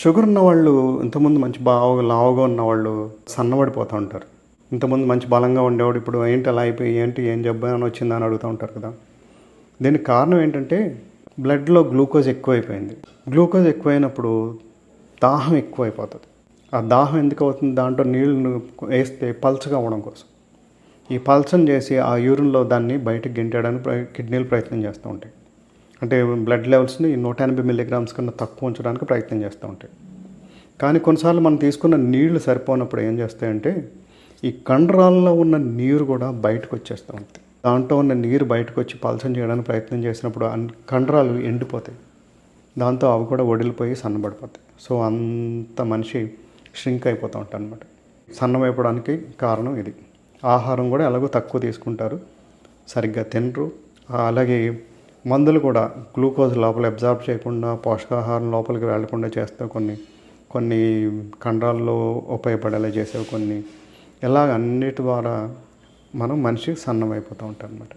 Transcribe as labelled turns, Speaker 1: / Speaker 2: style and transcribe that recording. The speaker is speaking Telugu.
Speaker 1: షుగర్ ఉన్న వాళ్ళు ఇంతకుముందు మంచి బాగా లావుగా ఉన్న వాళ్ళు సన్నబడిపోతూ ఉంటారు. ఇంతకుముందు మంచి బలంగా ఉండేవాడు ఇప్పుడు ఏంటి అలా అయిపోయి ఏంటి ఏం జబ్బు అని వచ్చిందా అని అడుగుతూ ఉంటారు కదా. దీనికి కారణం ఏంటంటే బ్లడ్లో గ్లూకోజ్ ఎక్కువైపోయింది. గ్లూకోజ్ ఎక్కువైనప్పుడు దాహం ఎక్కువైపోతుంది. ఆ దాహం ఎందుకు అవుతుంది? దాంట్లో నీళ్ళు వేస్తే పల్చగా అవ్వడం కోసం. ఈ పల్చని చేసి ఆ యూరిన్లో దాన్ని బయటకు గెంటడానికి కిడ్నీలు ప్రయత్నం చేస్తూ ఉంటాయి. అంటే బ్లడ్ లెవెల్స్ని నూట ఎనభై మిల్లీగ్రామ్స్ కన్నా తక్కువ ఉంచడానికి ప్రయత్నం చేస్తూ ఉంటాయి. కానీ కొన్నిసార్లు మనం తీసుకున్న నీళ్ళు సరిపోనప్పుడు ఏం చేస్తాయంటే ఈ కండరాల్లో ఉన్న నీరు కూడా బయటకు వచ్చేస్తూ ఉంటుంది దాంట్లో ఉన్న నీరు బయటకు వచ్చి పలసం చేయడానికి ప్రయత్నం చేసినప్పుడు కండరాలు ఎండిపోతాయి. దాంతో అవి కూడా ఒడిలిపోయి సన్నబడిపోతాయి. సో అంత మనిషి ష్రింక్ అయిపోతూ ఉంటాడు అనమాట సన్నమైపోవడానికి కారణం ఇది. ఆహారం కూడా ఎలాగో తక్కువ తీసుకుంటారు. సరిగ్గా తినరు. అలాగే మందులు కూడా గ్లూకోజ్ లోపల అబ్జార్బ్ చేయకుండా పోషకాహారం లోపలికి వెళ్ళకుండా చేస్తే కొన్ని కొన్ని కండరాల్లో ఉపయోగపడేలా చేసేవి కొన్ని. ఇలాగ అన్నిటి ద్వారా మనం మనిషికి సన్నమైపోతూ ఉంటాం అన్నమాట.